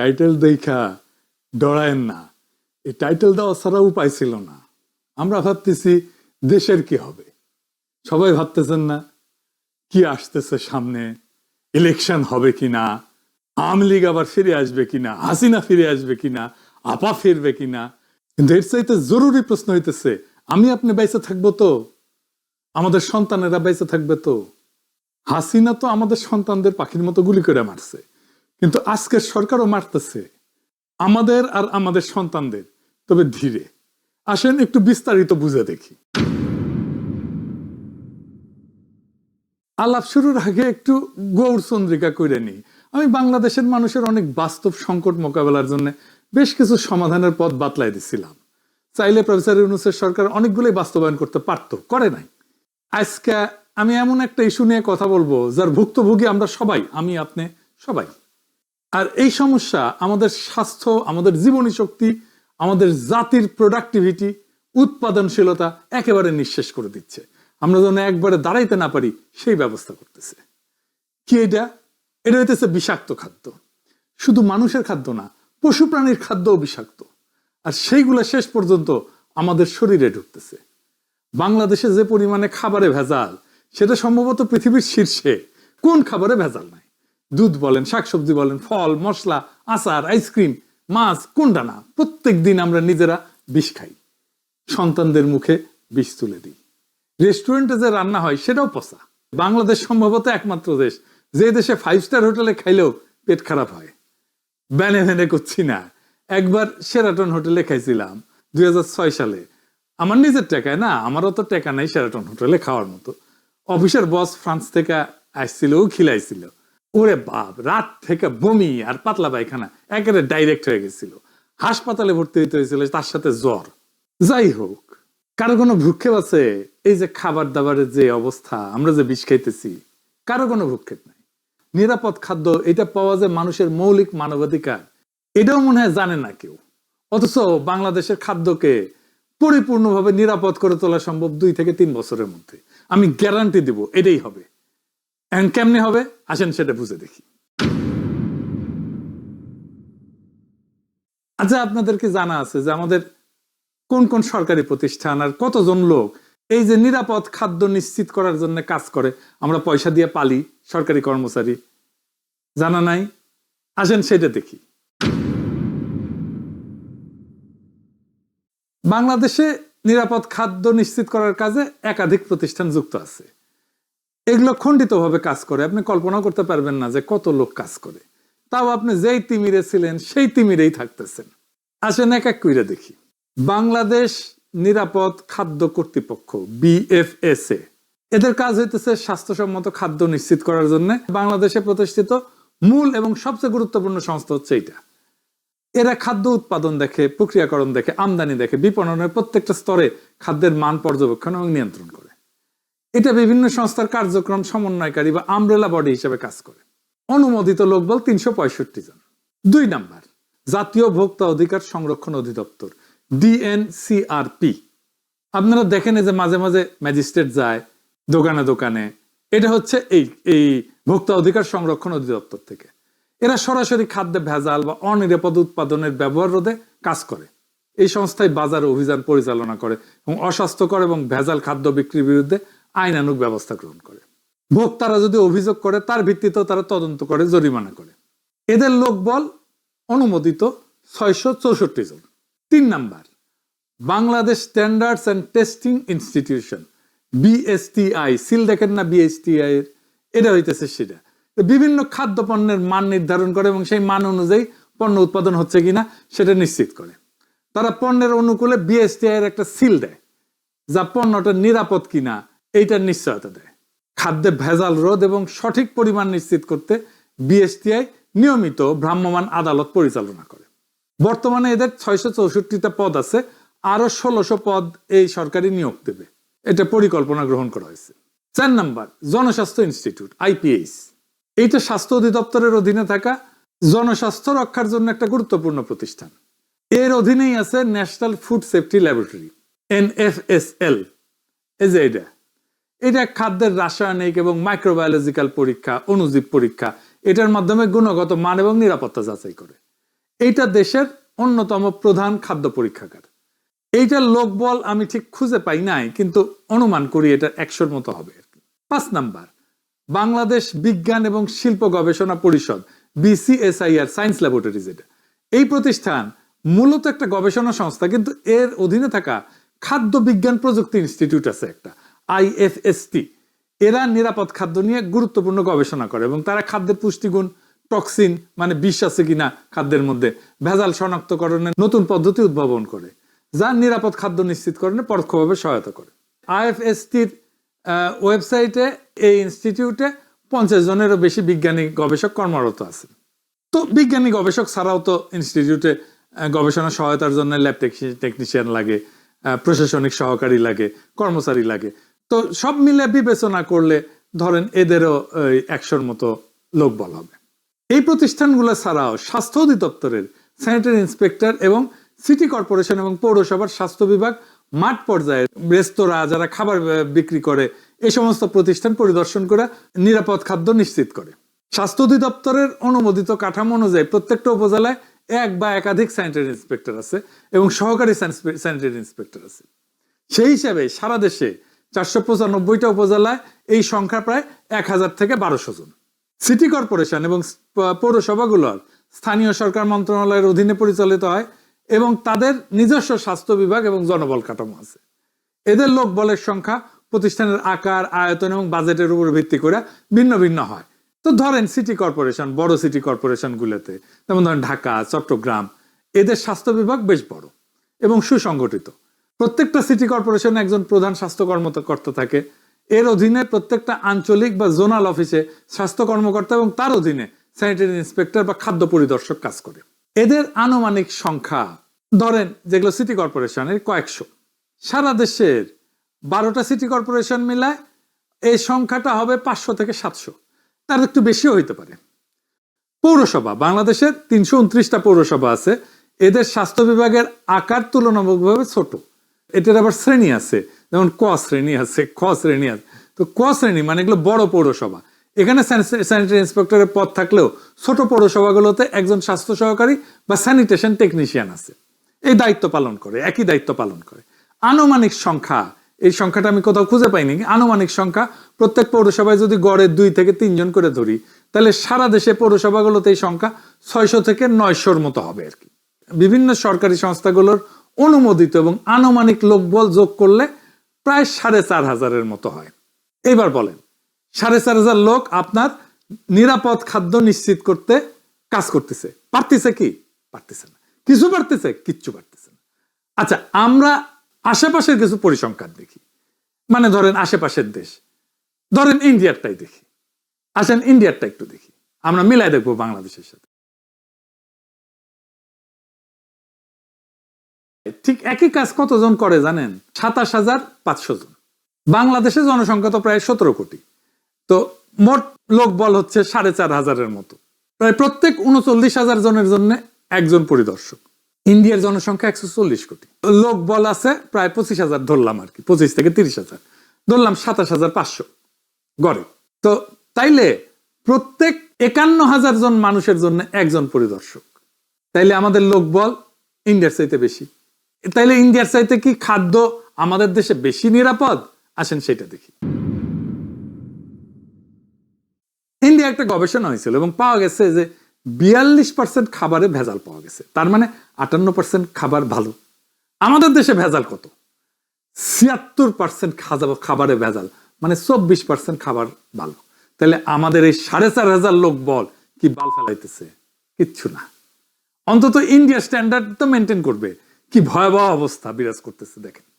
Title দেখা ডরায়েন না। এই টাইটেল দেওয়া ছাড়া উপায় ছিল না। আমরা ভাবতেছি, দেশের কি হবে? সবাই ভাবতেছেন না, কি আসতেছে সামনে? ইলেকশন হবে কিনা আওয়ামী লীগ আবার ফিরে আসবে কিনা হাসিনা ফিরে আসবে কিনা আপা ফিরবে কিনা কিন্তু এর চাইতে জরুরি প্রশ্ন হইতেছে, আমি আপনি বেঁচে থাকব তো? আমাদের সন্তানেরা বেঁচে থাকবে তো? হাসিনা তো আমাদের সন্তানদের পাখির মতো গুলি করে মারছে। কিন্তু আজকের সরকারও মারতেছে। আমাদের আর আমাদের সন্তানদের। তবে ধীরে। আসেন একটু বিস্তারিত বুঝে দেখি। আলাপ শুরুর আগে একটু গৌর চন্দ্রিকা করে নি আমি বাংলাদেশের মানুষের অনেক বাস্তব সংকট মোকাবেলার জন্য বেশ কিছু সমাধানের পথ বাতলাই দিছিলাম। চাইলে প্রফেসর ইউনুসের সরকার অনেকগুলোই বাস্তবায়ন করতে পারতো, করে নাই। আজকে আমি এমন একটা ইস্যু নিয়ে কথা বলব, যার ভুক্তভোগী আমরা সবাই, আমি, আপনি, সবাই। আর এই সমস্যা আমাদের স্বাস্থ্য, আমাদের জীবনী শক্তি, আমাদের জাতির প্রোডাক্টিভিটি উৎপাদনশীলতা একেবারে নিঃশেষ করে দিচ্ছে। আমরা যেন একবারে দাঁড়াইতে না পারি, সেই ব্যবস্থা করতেছে। কি এটা? এটা হইতেছে বিষাক্ত খাদ্য। শুধু মানুষের খাদ্য না, পশু প্রাণীর খাদ্যও বিষাক্ত। আর সেইগুলো শেষ পর্যন্ত আমাদের শরীরে ঢুকতেছে। বাংলাদেশে যে পরিমাণে খাবারে ভেজাল, সেটা সম্ভবত পৃথিবীর শীর্ষে। কোন খাবারে ভেজাল নাই? দুধ বলেন, শাকসবজি বলেন, ফল, মশলা, আচার, আইসক্রিম, মাছ কোনটা না প্রত্যেক দিন আমরা নিজেরা বিষ খাই। সন্তানদের মুখে বিষ তুলে দিই। রেস্টুরেন্টে যে রান্না হয়, সেটাও পচা। বাংলাদেশ সম্ভবত একমাত্র দেশ। যে দেশে ফাইভ স্টার হোটেলে খাইলেও পেট খারাপ হয়। ব্যানে ভ্যানে করছি না। একবার সেরাটন হোটেলে খাইছিলাম, দুই হাজার ছয় সালে। আমার নিজের টাকায় না, আমারও তো টাকা নাই সেরাটন হোটেলে খাওয়ার মতো। অফিসের বস ফ্রান্স থেকে আসছিল, ও খিলাইছিল। ওরে বাপ, রাত থেকে বমি আর পাতলা পায়খানা, একেবারে ডাইরেক্ট হয়ে গেছিল। হাসপাতালে ভর্তি হইতে হয়েছিল তার সাথে জ্বর। যাই হোক, কারও কোনো ভ্রুক্ষেপ আছে? এই যে খাবার দাবারের যে অবস্থা, আমরা যে বিষ খাইতেছি, কারও কোনো ভ্রুক্ষেপ নাই। নিরাপদ খাদ্য, এটা পাওয়া যায় মানুষের মৌলিক মানবাধিকার। এটাও মনে হয় জানে না কেউ। অথচ বাংলাদেশের খাদ্যকে পরিপূর্ণভাবে নিরাপদ করে তোলা সম্ভব দুই থেকে তিন বছরের মধ্যে। আমি গ্যারান্টি দিব, এটাই হবে। কেমনে হবে? আসেন সেটা বুঝে দেখি। আচ্ছা আপনাদেরকে জানা আছে যে আমাদের কোন কোন সরকারি প্রতিষ্ঠান আর কতজন লোক এই যে নিরাপদ খাদ্য নিশ্চিত করার জন্য কাজ করে, আমরা পয়সা দিয়ে পালি, সরকারি কর্মচারী। জানা নাই? আসেন সেটা দেখি। বাংলাদেশে নিরাপদ খাদ্য নিশ্চিত করার কাজে একাধিক প্রতিষ্ঠান যুক্ত আছে। এগুলো খণ্ডিতভাবে কাজ করে। আপনি কল্পনা করতে পারবেন না যে কত লোক কাজ করে। তাও আপনি যেই তিমিরে ছিলেন, সেই তিমিরেই থাকতেছেন। আসেন এক এক কইরা দেখি। বাংলাদেশ নিরাপদ খাদ্য কর্তৃপক্ষ, বিএফএসএ। এদের কাজ হইতেছে স্বাস্থ্যসম্মত খাদ্য নিশ্চিত করার জন্য। বাংলাদেশে প্রতিষ্ঠিত মূল এবং সবচেয়ে গুরুত্বপূর্ণ সংস্থা হচ্ছে এইটা। এরা খাদ্য উৎপাদন দেখে, প্রক্রিয়াকরণ দেখে, আমদানি দেখে, বিপণনের প্রত্যেকটা স্তরে খাদ্যের মান পর্যবেক্ষণ এবং নিয়ন্ত্রণ করে। এটা বিভিন্ন সংস্থার কার্যক্রম সমন্বয়কারী বা আমব্রেলা বডি হিসেবে কাজ করে। অনুমোদিত লোকবল তিনশো পঁয়ষট্টি জন। দুই নাম্বার, জাতীয় ভোক্তা অধিকার সংরক্ষণ অধিদপ্তর ডিএনসিআরপি আপনারা দেখেন যে মাঝে মাঝে ম্যাজিস্ট্রেট যায়, দোকানে দোকানে। এটা হচ্ছে এই এই ভোক্তা অধিকার সংরক্ষণ অধিদপ্তর থেকে। এরা সরাসরি খাদ্যে ভেজাল বা অনিরাপদ উৎপাদনের ব্যবহার রোধে কাজ করে। এই সংস্থায় বাজার অভিযান পরিচালনা করে এবং অস্বাস্থ্যকর এবং ভেজাল খাদ্য বিক্রির বিরুদ্ধে আইনানুগ ব্যবস্থা গ্রহণ করে। ভোক্তারা যদি অভিযোগ করে, তার ভিত্তিতেও তারা তদন্ত করে, জরিমানা করে। এদের লোকবল অনুমোদিত ছয়শো চৌষট্টি জন। তিন number, Bangladesh standards and testing institution BSTI seal দেখেন না বিএসটিআই এর? এটা হইতেছে সেটা। বিভিন্ন খাদ্য পণ্যের মান নির্ধারণ করে এবং সেই মান অনুযায়ী পণ্য উৎপাদন হচ্ছে কিনা সেটা নিশ্চিত করে। তারা পণ্যের অনুকূলে বিএসটিআই এর একটা সিল দেয়, যা পণ্যটা নিরাপদ কিনা এইটার নিশ্চয়তা দেয়। খাদ্যে ভেজাল রোধ এবং সঠিক পরিমাণ নিশ্চিত করতে বিএসটিআই নিয়মিত ভ্রাম্যমাণ আদালত পরিচালনা করে। বর্তমানে এদের ছয়শো চৌষট্টিটা পদ আছে আরও ষোলোশো পদ এই সরকারি নিয়োগ দেবে। এটা পরিকল্পনা গ্রহণ করা হয়েছে। চার নাম্বার, জনস্বাস্থ্য ইনস্টিটিউট আইপিএইচ এইটা স্বাস্থ্য অধিদপ্তরের অধীনে থাকা জনস্বাস্থ্য রক্ষার জন্য একটা গুরুত্বপূর্ণ প্রতিষ্ঠান। এর অধীনেই আছে national food safety laboratory NFSL এই যে এটা এটা খাদ্যের রাসায়নিক এবং মাইক্রোবায়োলজিক্যাল পরীক্ষা, অনুজীব পরীক্ষা। এটার মাধ্যমে গুণগত মান এবং নিরাপত্তা যাচাই করে। এইটা দেশের অন্যতম প্রধান খাদ্য পরীক্ষাগার। এইটার লোকবল আমি ঠিক খুঁজে পাই নাই, কিন্তু অনুমান করি এটা একশোর মতো হবে। পাঁচ নাম্বার, বাংলাদেশ বিজ্ঞান এবং শিল্প গবেষণা পরিষদ, বিসিএসআইআর, সায়েন্স ল্যাবরেটরিজ এটা। এই প্রতিষ্ঠান মূলত একটা গবেষণা সংস্থা, কিন্তু এর অধীনে থাকা খাদ্য বিজ্ঞান প্রযুক্তি ইনস্টিটিউট আছে একটা। আইএফএসটি এরা নিরাপদ খাদ্য নিয়ে গুরুত্বপূর্ণ গবেষণা করে এবং তারা খাদ্যের পুষ্টিগুণ, টক্সিন মানে বিষ আছে কিনা খাদ্যের মধ্যে, ভেজাল শনাক্তকরণের নতুন পদ্ধতি উদ্ভাবন করে, যা নিরাপদ খাদ্য নিশ্চিতকরণে পরোক্ষভাবে সহায়তা করে। আইএফএসটির ওয়েবসাইটে, এই ইনস্টিটিউটে পঞ্চাশ জনেরও বেশি বিজ্ঞানী গবেষক কর্মরত আছেন। তো বিজ্ঞানী গবেষক ছাড়াও তো ইনস্টিটিউটে গবেষণা সহায়তার জন্য ল্যাব টেকনিশিয়ান লাগে প্রশাসনিক সহকারী লাগে, কর্মচারী লাগে। তো সব মিলে বিবেচনা করলে ধরেন এদেরও একশোর মতো লোকবল হবে। এই প্রতিষ্ঠানগুলো ছাড়াও স্বাস্থ্য অধিদপ্তরের, স্যানিটারি ইন্সপেক্টর এবং সিটি কর্পোরেশন এবং পৌরসভার স্বাস্থ্য বিভাগ, মাঠ পর্যায়ে রেস্তোরাঁ যারা খাবার বিক্রি করে এই সমস্ত প্রতিষ্ঠান পরিদর্শন করে নিরাপদ খাদ্য নিশ্চিত করে। স্বাস্থ্য অধিদপ্তরের অনুমোদিত কাঠামো অনুযায়ী প্রত্যেকটা উপজেলায় এক বা একাধিক স্যানিটারি ইন্সপেক্টর আছে এবং সহকারী স্যানিটারি ইন্সপেক্টর আছে। সেই হিসাবে সারা দেশে চারশো পঁচানব্বইটা উপজেলায় এই সংখ্যা প্রায় এক হাজার থেকে বারোশো জন। সিটি কর্পোরেশন এবং পৌরসভাগুলোর স্থানীয় সরকার মন্ত্রণালয়ের অধীনে পরিচালিত হয় এবং তাদের নিজস্ব স্বাস্থ্য বিভাগ এবং জনবল কাঠামো আছে। এদের লোক বলের সংখ্যা প্রতিষ্ঠানের আকার, আয়তন এবং বাজেটের উপর ভিত্তি করে ভিন্ন ভিন্ন হয়। তো ধরেন সিটি কর্পোরেশন, বড় সিটি কর্পোরেশন গুলোতে যেমন ধরেন ঢাকা, চট্টগ্রাম, এদের স্বাস্থ্য বিভাগ বেশ বড় এবং সুসংগঠিত। প্রত্যেকটা সিটি কর্পোরেশনে একজন প্রধান স্বাস্থ্য কর্মকর্তা থাকে। এর অধীনে প্রত্যেকটা আঞ্চলিক বা জোনাল অফিসে স্বাস্থ্য কর্মকর্তা এবং তার অধীনে স্যানিটারি ইন্সপেক্টর বা খাদ্য পরিদর্শক কাজ করে। এদের আনুমানিক সংখ্যা, ধরেন যেগুলো সিটি কর্পোরেশনের কয়েকশো। সারা দেশের বারোটা সিটি কর্পোরেশন মিলায় এই সংখ্যাটা হবে পাঁচশো থেকে সাতশো। তার একটু বেশিও হইতে পারে। পৌরসভা, বাংলাদেশের তিনশো উনত্রিশটা পৌরসভা আছে। এদের স্বাস্থ্য বিভাগের আকার তুলনামূলকভাবে ছোট। এটার আবার শ্রেণি আছে। যেমন ক শ্রেণি আছে, খ শ্রেণি আছে। তো ক শ্রেণি মানে এগুলো বড় পৌরসভা। এখানে স্যানিটারি ইন্সপেক্টরের পদ থাকলেও ছোট পৌরসভাগুলোতে একজন স্বাস্থ্য সহকারী বা স্যানিটেশন টেকনিশিয়ান আছে। এই দায়িত্ব পালন করে, একই দায়িত্ব পালন করে। আনুমানিক সংখ্যা, এই সংখ্যাটা আমি কোথাও খুঁজে পাইনি, আনুমানিক সংখ্যা প্রত্যেক পৌরসভায় যদি গড়ে দুই থেকে তিনজন করে ধরি, তাহলে সারা দেশে পৌরসভাগুলোতে এই সংখ্যা ছয়শো থেকে নয়শোর মতো হবে আর কি। বিভিন্ন সরকারি সংস্থাগুলোর অনুমোদিত এবং আনুমানিক লোকবল যোগ করলে প্রায় সাড়ে চার হাজারের মতো হয়। এবার বলেন, সাড়ে চার হাজার লোক আপনার নিরাপদ খাদ্য নিশ্চিত করতে কাজ করতেছে। পারতেছে কি? পারতেছে না। কিছু পারতেছে, কিচ্ছু পারতেছে না। আচ্ছা আমরা আশেপাশের কিছু পরিসংখ্যান দেখি। মানে ধরেন আশেপাশের দেশ। ধরেন ইন্ডিয়ারটাই দেখি। আসেন ইন্ডিয়ারটা একটু দেখি। আমরা মিলাই দেখব বাংলাদেশের সাথে। ঠিক একই কাজ কতজন করে জানেন? সাতাশ হাজার পাঁচশো জন। বাংলাদেশের জনসংখ্যা তো প্রায় সতেরো কোটি। তো মোট লোক বল হচ্ছে সাড়ে চার হাজারের মতো। প্রায় প্রত্যেক উনচল্লিশ হাজার জনের জন্য একজন পরিদর্শক। ইন্ডিয়ার জনসংখ্যা একশো চল্লিশ কোটি। লোক বল আছে প্রায় পঁচিশ হাজার, ধরলাম আর কি, পঁচিশ থেকে তিরিশ হাজার। ধরলাম সাতাশ হাজার পাঁচশো। গড়ে। তো তাইলে প্রত্যেক একান্ন হাজার জন মানুষের জন্য একজন পরিদর্শক। তাইলে আমাদের লোক বল ইন্ডিয়ার চাইতে বেশি। তাইলে ইন্ডিয়ার চাইতে কি খাদ্য আমাদের দেশে বেশি নিরাপদ? আসেন সেটা দেখি। ইন্ডিয়া একটা গবেষণা হয়েছিল এবং পাওয়া গেছে যে বিয়াল্লিশ পার্সেন্ট খাবারে ভেজাল পাওয়া গেছে। তার মানে আটান্ন পার্সেন্ট খাবার ভালো। আমাদের দেশে ভেজাল কত? ছিয়াত্তর পার্সেন্ট খাবারে ভেজাল মানে চব্বিশ পার্সেন্ট খাবার ভালো। তাহলে আমাদের এই সাড়ে চার হাজার লোক বল কি বাল ফেলাইতেছে? কিচ্ছু না। অন্তত ইন্ডিয়া স্ট্যান্ডার্ড তো মেনটেন করবে। কি ভয়াবহ অবস্থা বিরাজ করতেছে দেখেন।